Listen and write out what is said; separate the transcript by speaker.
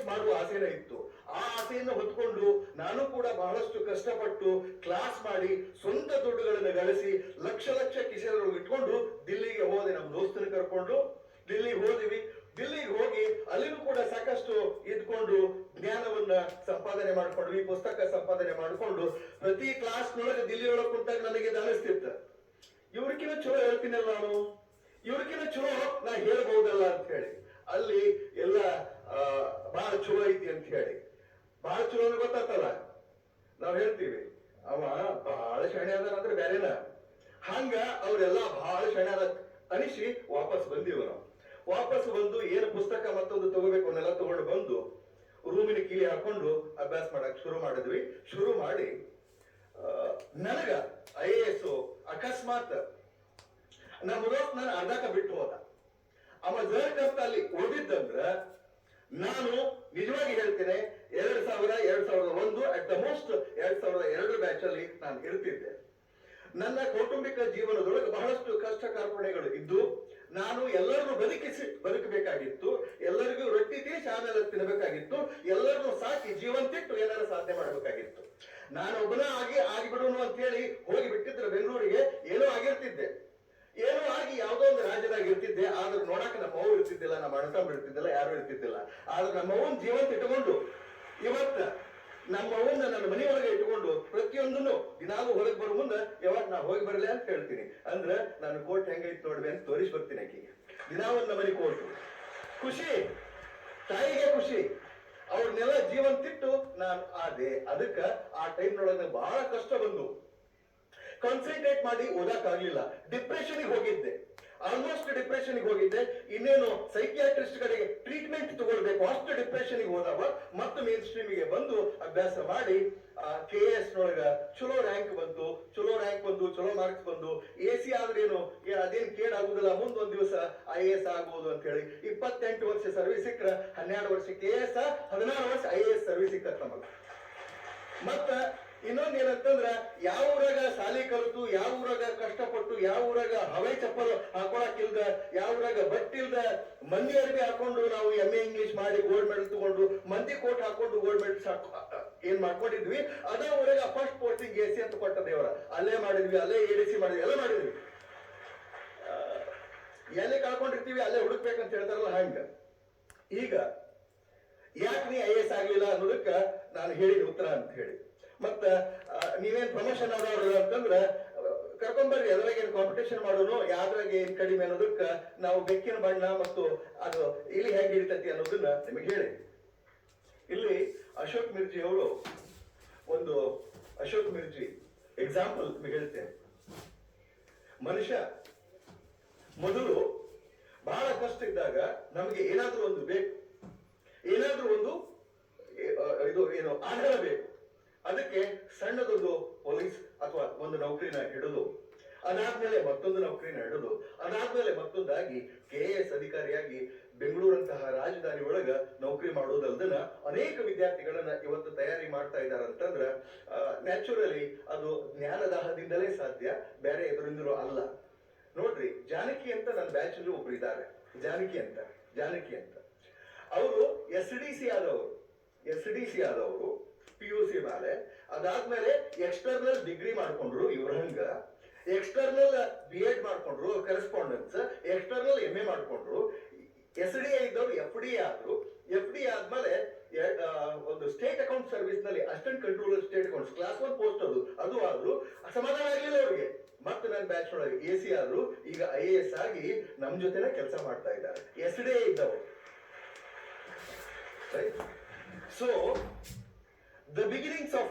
Speaker 1: S ಮಾಡುವ ಆಸೆನ ಇತ್ತು. ಆ ಆಸೆಯನ್ನು ಹೊತ್ಕೊಂಡು ನಾನು ಕೂಡ ಬಹಳಷ್ಟು ಕಷ್ಟಪಟ್ಟು ಕ್ಲಾಸ್ ಮಾಡಿ ಸ್ವಂತ ದುಡ್ಡುಗಳನ್ನು ಗಳಿಸಿ ಲಕ್ಷ ಲಕ್ಷ ಕಿಸೆದೊಳಗೆ ಇಟ್ಕೊಂಡು ದಿಲ್ಲಿಗೆ ಹೋದೆ. ನಮ್ಮ ದೋಸ್ತನ ಕರ್ಕೊಂಡು ದಿಲ್ಲಿಗೆ ಹೋದಿವಿ. ದಿಲ್ಲಿಗೆ ಹೋಗಿ ಅಲ್ಲಿನೂ ಕೂಡ ಸಾಕಷ್ಟು ಇದ್ಕೊಂಡು ಜ್ಞಾನವನ್ನ ಸಂಪಾದನೆ ಮಾಡ್ಕೊಂಡು, ಈ ಪುಸ್ತಕ ಸಂಪಾದನೆ ಮಾಡಿಕೊಂಡು ಪ್ರತಿ ಕ್ಲಾಸ್ನೊಳಗೆ ದಿಲ್ಲಿ ಒಳಗೆ ಕುಂತಾಗ ನನಗೆ ಅನಿಸ್ತಿತ್ತ ಇವ್ರಿಗಿನ ಚಲೋ ಹೇಳ್ತೀನಲ್ಲ ನಾನು? ಇವ್ರಿಗಿನ ಚಲೋ ನಾ ಹೇಳ್ಬಹುದಲ್ಲ ಅಂತ ಹೇಳಿ. ಅಲ್ಲಿ ಎಲ್ಲ ಬಹಳ ಚಲೋ ಐತಿ ಅಂತ ಹೇಳಿ. ಬಹಳ ಚಲೋ ಅಂದ್ರೆ ಗೊತ್ತಾಗ್ತಲ್ಲ? ನಾವ್ ಹೇಳ್ತೀವಿ, ಅವ ಬಹಳ ಶಣೆ ಅದಾರ ಅಂದ್ರೆ ಬೇರೆನ. ಹಂಗ ಅವ್ರೆಲ್ಲಾ ಬಹಳ ಶಣೆ ಅದ ಅನಿಸಿ ವಾಪಸ್ ಬಂದಿವ ನಾವು. ವಾಪಸ್ ಬಂದು ಏನು ಪುಸ್ತಕ ಮತ್ತೊಂದು ತಗೋಬೇಕು ಅನ್ನೆಲ್ಲ ತಗೊಂಡು ಬಂದು ರೂಮಿನ ಕೀಲಿ ಹಾಕೊಂಡು ಅಭ್ಯಾಸ ಮಾಡಕ್ ಶುರು ಮಾಡಿದ್ವಿ. ಶುರು ಮಾಡಿ ನನಗ ಐ ಎ ಎಸ್ ಅಕಸ್ಮಾತ್ ನಮ್ಮ ನಾನು ಅರ್ಧಕ ಬಿಟ್ಟು ಹೋದ. ಅವ ಜರ್ಕಂತ ಅಲ್ಲಿ ಉಳಿದಿದ್ದಂದ್ರ ನಾನು ನಿಜವಾಗಿ ಹೇಳ್ತೇನೆ, ಎರಡ್ ಸಾವಿರ ಎರಡ್ ಸಾವಿರದ ಒಂದು ಅಟ್ ದ ಮೋಸ್ಟ್ ಎರಡ್ ಸಾವಿರದ ಎರಡು ಬ್ಯಾಚ್ ಅಲ್ಲಿ ನಾನು ಇರ್ತಿದ್ದೆ. ನನ್ನ ಕೌಟುಂಬಿಕ ಜೀವನದೊಳಗೆ ಬಹಳಷ್ಟು ಕಷ್ಟ ಕಾರ್ಪಣೆಗಳು ಇದ್ದು, ನಾನು ಎಲ್ಲರನ್ನು ಬದುಕಿಸಿ, ಬದುಕಬೇಕಾಗಿತ್ತು, ಎಲ್ಲರಿಗೂ ರೊಟ್ಟಿ ತೀಸಿ ಆಮೇಲೆ ತಿನ್ನಬೇಕಾಗಿತ್ತು ಎಲ್ಲರನ್ನೂ ಸಾಕಿ ಜೀವಂತಿಟ್ಟು ಏನಾರ ಸಾಧನೆ ಮಾಡಬೇಕಾಗಿತ್ತು. ನಾನೊಬ್ಬನ ಆಗಿ ಆಗಿಬಿಡೋನು ಅಂತ ಹೇಳಿ ಹೋಗಿ ಬಿಟ್ಟಿದ್ರೆ ಬೆಂಗಳೂರಿಗೆ ಏನೋ ಆಗಿರ್ತಿದ್ದೆ ಏನೋ ಆಗಿ ಯಾವುದೋ ಒಂದು ರಾಜ್ಯದಾಗ ಇರ್ತಿದ್ದೆ ಆದ್ರೆ ನೋಡಕ್ ನಮ್ಮ ಇರ್ತಿದ್ದಿಲ್ಲ, ನಮ್ಮ ಅಣ್ಣತಮ್ಮ ಬಿಡ್ತಿದ್ದಿಲ್ಲ ಯಾರು ಇರ್ತಿದ್ದಿಲ್ಲ. ಆದ್ರೆ ನಮ್ಮ ಅವನ್ ಜೀವಂತ ಇಟ್ಟುಕೊಂಡು, ಇವತ್ತ ನಮ್ಮ ಅವ್ವನ್ನ ನನ್ನ ಮನೆಯೊಳಗೆ ಇಟ್ಕೊಂಡು ಪ್ರತಿಯೊಂದನ್ನು ದಿನಾಲು ಹೊರಗೆ ಬರೋ ಮುಂದೆ ಯಾವಾಗ ನಾ ಹೋಗಿ ಬರಲಿ ಅಂತ ಹೇಳ್ತೀನಿ. ಅಂದ್ರೆ ನಾನು ಕೋಟ್ ಹೆಂಗೈತಿ ನೋಡ್ವೆ ಅಂತ ತೋರಿಸಿ ಬರ್ತೀನಿ ಆಕೆಗೆ. ದಿನಾ ಒಂದ್ ಮನೆ ಕೋಟು. ಖುಷಿ, ತಾಯಿಗೆ ಖುಷಿ. ಅವ್ರನ್ನೆಲ್ಲ ಜೀವಂತಿಟ್ಟು ನಾನು ಆದೆ. ಅದಕ್ಕ ಆ ಟೈಮ್ನೊಳಗೆ ಬಹಳ ಕಷ್ಟ ಬಂದು. ಕಾನ್ಸಂಟ್ರೇಟ್ ಮಾಡಿ ಓದಕ್ಕಾಗ್ಲಿಲ್ಲ ಡಿಪ್ರೆಷನ್ಗೆ ಹೋಗಿದ್ದೆ. ಆಲ್ಮೋಸ್ಟ್ ಡಿಪ್ರೆಷನ್ ಹೋಗಿದ್ದೆ, ಇನ್ನೇನು ಸೈಕಿಯಾಟ್ರಿಸ್ಟ್ ಕಡೆಗೆ ಟ್ರೀಟ್ಮೆಂಟ್ ತಗೊಳ್ಬೇಕು, ಅಷ್ಟು ಡಿಪ್ರೆಷನ್ ಹೋದವ, ಮತ್ತೆ ಮೇನ್ ಸ್ಟ್ರೀಮಿಗೆ ಬಂದು ಅಭ್ಯಾಸ ಮಾಡಿ ಕೆ ಎಸ್ ನೊಳಗ ಚಲೋ ರ್ಯಾಂಕ್ ಬಂತು, ಚಲೋ ರ್ಯಾಂಕ್ ಬಂದು, ಚಲೋ ಮಾರ್ಕ್ಸ್ ಬಂದು ಎ ಸಿ ಆದ್ರೇನು ಅದೇನ್ ಕೇಡಾಗುದಿಲ್ಲ ಮುಂದೊಂದ್ ದಿವಸ ಐ ಎ ಎಸ್ ಆಗ್ಬೋದು ಅಂತ ಹೇಳಿ ಇಪ್ಪತ್ತೆಂಟು ವರ್ಷ ಸರ್ವಿಸ್ ಸಿಕ್ಕ್ರ, ಹನ್ನೆರಡು ವರ್ಷ ಕೆ ಎಸ್ ಹದಿನಾರು ವರ್ಷ ಐ ಎ ಎಸ್ ಸರ್ವಿಸ್ ಸಿಕ್ಕ ನಮಗ. ಮತ್ತ ಇನ್ನೊಂದ್ ಏನಂತಂದ್ರ, ಯಾವ ಊರಾಗ ಸಾಲಿ ಕಲಿತು, ಯಾವ ಊರಾಗ ಕಷ್ಟಪಟ್ಟು, ಯಾವ ಊರಾಗ ಹವೈ ಚಪ್ಪಲ್ ಹಾಕೊಳಕ್ ಇಲ್ದ ಯಾವ ಊರಾಗ ಬಟ್ಟಿಲ್ದ ಮಂದಿ ಅರ್ಬಿ ಹಾಕೊಂಡು ನಾವು ಎಂ ಇಂಗ್ಲಿಷ್ ಮಾಡಿ ಗೋಲ್ಡ್ ಮೆಡಲ್ ತಗೊಂಡು, ಮಂದಿ ಕೋಟ್ ಹಾಕೊಂಡು ಗೋಲ್ಡ್ ಮೆಡಲ್ ಏನ್ ಮಾಡ್ಕೊಂಡಿದ್ವಿ? ಅದ ಊರಾಗ ಫಸ್ಟ್ ಪೋಸ್ಟಿಂಗ್ ಎ ಸಿ ಅಂತ ಕೊಟ್ಟ ದೇವರ. ಅಲ್ಲೇ ಮಾಡಿದ್ವಿ, ಅಲ್ಲೇ ಎ ಡಿ ಸಿ ಮಾಡಿದ್ವಿ, ಎಲ್ಲ ಮಾಡಿದ್ವಿ. ಎಲ್ಲಿ ಕಳ್ಕೊಂಡಿರ್ತೀವಿ? ಅಲ್ಲೇ ಹುಡುಕ್ಬೇಕಂತ ಹೇಳ್ತಾರಲ್ಲ ಹಂಗ. ಈಗ, ಯಾಕೆ ನೀ ಐ ಎಸ್ ಆಗ್ಲಿಲ್ಲ ಅನ್ನೋದಕ್ಕ ನಾನು ಹೇಳಿದ ಉತ್ತರ ಅಂತ ಹೇಳಿ. ಮತ್ತ ನೀವೇನ್ ಪ್ರಮೋಷನ್ ಆದವ್ರು ಅಂತಂದ್ರೆ ಕರ್ಕೊಂಬರ್ರಿ ಅದ್ರಾಗ ಏನು ಕಾಂಪಿಟೇಷನ್ ಮಾಡೋನು ಯಾವ್ದ್ರಾಗ ಏನ್ ಕಡಿಮೆ ಅನ್ನೋದಕ್ಕ ನಾವು ಬೆಕ್ಕಿನ ಬಣ್ಣ ಮತ್ತು ಅದು ಇಲ್ಲಿ ಹೇಗೆ ಹಿಡಿತೈತಿ ಅನ್ನೋದನ್ನ ನಿಮಗೆ ಹೇಳಿ. ಇಲ್ಲಿ ಅಶೋಕ್ ಮಿರ್ಜಿ ಅವರು ಒಂದು ಅಶೋಕ್ ಮಿರ್ಜಿ ಎಕ್ಸಾಂಪಲ್ ನಿಮಗೆ ಹೇಳ್ತೇನೆ. ಮನುಷ್ಯ ಮೊದಲು ಬಹಳ ಕಷ್ಟ ಇದ್ದಾಗ ನಮಗೆ ಏನಾದ್ರೂ ಒಂದು ಬೇಕು. ಏನಾದ್ರೂ ಒಂದು ಇದು, ಏನು, ಆಧಾರ ಬೇಕು. ಅದಕ್ಕೆ ಸಣ್ಣದೊಂದು ಪೊಲೀಸ್ ಅಥವಾ ಒಂದು ನೌಕರಿನ ಹಿಡಿದು, ಅದಾದ್ಮೇಲೆ ಮತ್ತೊಂದು ನೌಕರಿನ ಹಿಡಿದು, ಅದಾದ್ಮೇಲೆ ಮತ್ತೊಂದಾಗಿ ಕೆ ಎ ಎಸ್ ಅಧಿಕಾರಿಯಾಗಿ ಬೆಂಗಳೂರಂತಹ ರಾಜಧಾನಿ ಒಳಗ ನೌಕರಿ ಮಾಡೋದಲ್ದನ ಅನೇಕ ವಿದ್ಯಾರ್ಥಿಗಳನ್ನ ಇವತ್ತು ತಯಾರಿ ಮಾಡ್ತಾ ಇದ್ದಾರೆ ಅಂತಂದ್ರ ನ್ಯಾಚುರಲಿ ಅದು ಜ್ಞಾನದಾಹದಿಂದಲೇ ಸಾಧ್ಯ, ಬೇರೆ ಎದುರಿಂದಲೂ ಅಲ್ಲ. ನೋಡ್ರಿ, ಜಾನಕಿ ಅಂತ ನನ್ನ ಬ್ಯಾಚ್ ಅಲ್ಲಿ ಒಬ್ರು ಇದ್ದಾರೆ. ಜಾನಕಿ ಅಂತ ಜಾನಕಿ ಅಂತ. ಅವರು ಎಸ್ ಡಿ ಸಿ ಆದವರು ಎಸ್ ಡಿ ಸಿ ಆದವರು ಪಿ ಯು ಸಿ ಮೇಲೆ. ಅದಾದ್ಮೇಲೆ ಎಕ್ಸ್ಟರ್ನಲ್ ಡಿಗ್ರಿ ಮಾಡ್ಕೊಂಡ್ರು ಇವ್ರ ಹಂಗ. ಎಕ್ಸ್ಟರ್ನಲ್ ಬಿ ಎಡ್ ಮಾಡ್ಕೊಂಡ್ರು ಕರೆಸ್ಪಾಂಡೆನ್ಸ್ ಎಕ್ಸ್ಟರ್ನಲ್ ಎಂ ಎ ಮಾಡ್ಕೊಂಡ್ರು. ಎಸ್ ಡಿ ಐ ಇದ್ದವ್ರು ಎಫ್ ಡಿ ಆದ್ರು. ಎಫ್ ಡಿ ಆದ್ಮೇಲೆ ಒಂದು state account ಸರ್ವಿಸ್ನಲ್ಲಿ assistant controller state accounts class one post ಅದು ಅದು ಆದ್ರು. ಸಮಾಧಾನ ಆಗಲಿಲ್ಲ ಅವ್ರಿಗೆ. ಮತ್ತೆ ನನ್ನ ಬ್ಯಾಚ್ ಒಳಗೆ ಎ ಸಿ ಆದ್ರು. ಈಗ ಐ ಎ ಎಸ್ ಆಗಿ ನಮ್ ಜೊತೆನೆ ಕೆಲಸ ಮಾಡ್ತಾ ಇದ್ದಾರೆ. ಎಸ್ ಡಿ ಐ ಇದ್ದವರು. Right? The beginnings of